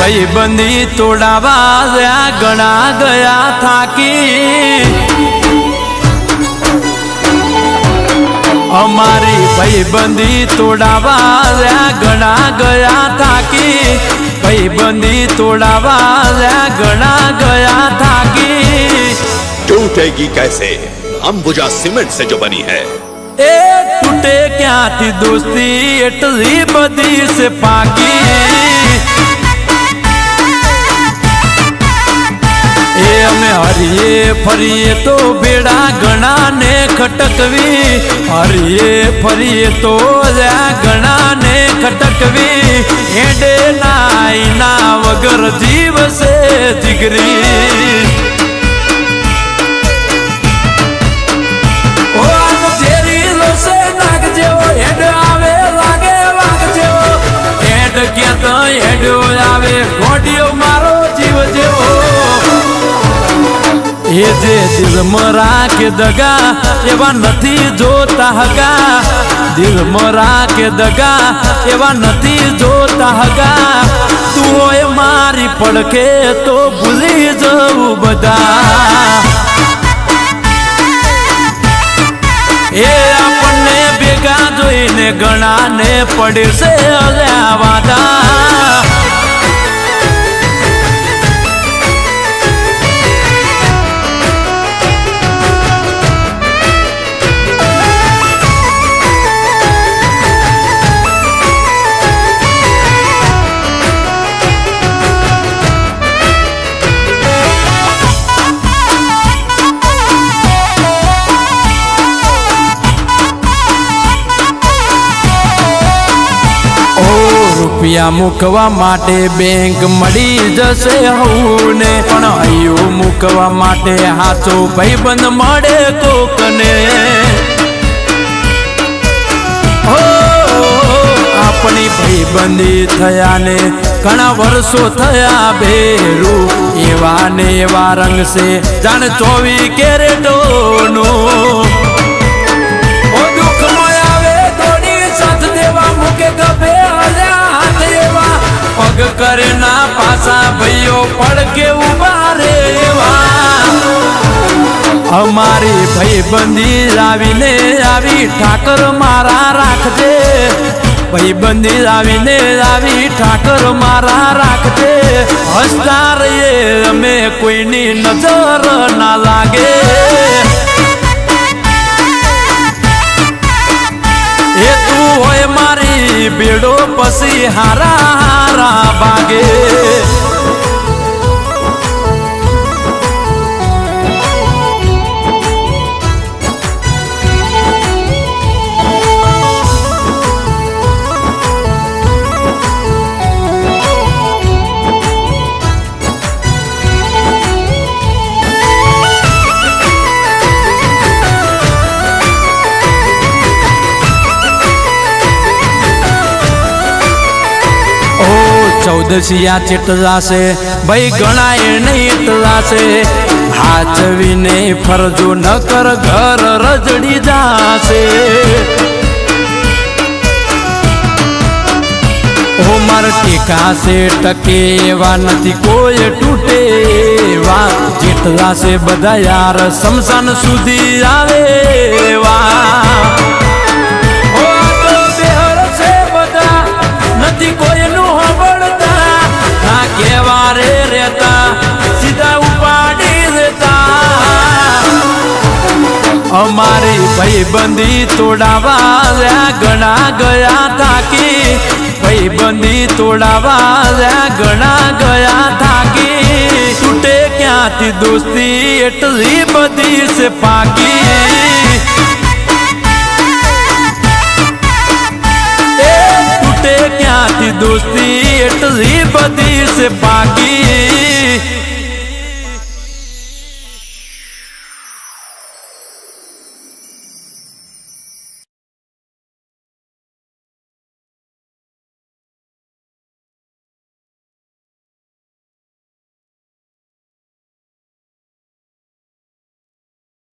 ભાઈબંધી તોડાવા ગયા ઘણા ગયા થાકી અમારી ભાઈબંધી તોડાવા ગયા ઘણા ગયા થાકી ભાઈબંધી તોડાવા ગયા ઘણા ગયા થાકી टूटेगी कैसे अंबुजा सीमेंट से जो बनी है એ તૂટે ક્યાંથી દોસ્તી એટલી બધી છે પાકી એ ફરીએ તો બેડા ઘણા ને ખટકવી. હરીએ ફરીએ તો જ્યાં ઘણા ને ખટકવી. એડે નાઈ ના વગર જીવ છે જીગરી. એ જે દિલમાં રાખે દગા, એવા નથી જોતા હગા. દિલમાં રાખે દગા, એવા નથી જોતા હગા. તું હોય મારી પડખે તો ભૂલી જવું બધા. એ આપણને ભેગા જોઈને ગણાને પડે છે અલ્યા વાદા. રૂપિયા મૂકવા માટે બેંક મળી જશે હવને પણ અહીંયું મૂકવા માટે હાચો ભાઈબંધ મળે કોકને. આપણી ભાઈબંધી થયાને ઘણા વર્ષો થયા ભેરું એવા ને એવા રંગ છે. જાણ ચોવી કેરેટોનો ના પાસા ભાઈઓ પડકે ઊભા રે અમારી ભાઈબંધી આવીને આવી, ઠાકર મારા રાખજે. ભાઈબંધી આવીને આવી, ઠાકર મારા રાખજે. હસતા રહીએ, અમે કોઈની નજર ના લાગે. એ તું હોય મારી બેડો પછી હારા. હારા ચૌદસિયા ચેટલા ભાઈ ગણાય નહીં એટલા છે હાચવીને ફરજો નકર ઘર રજડી જાશે. ઓ માર ટેકા છે ટકે એવા નથી, કોઈ તૂટે. એવા જેટલા છે બધા યાર સમસાન સુધી આવે. રહેતા, સીધા ઉપાડી દેતા અમારી ભાઈબંધી તોડાવા ઘણા ગયા થાકી. ભાઈબંધી તોડાવા ઘણા ગયા થાકી. તૂટે ક્યાંથી દોસ્તી, એટલી બધી છે પાકી. ક્યાંથી દોસ્તી એટલી બધી છે બાકી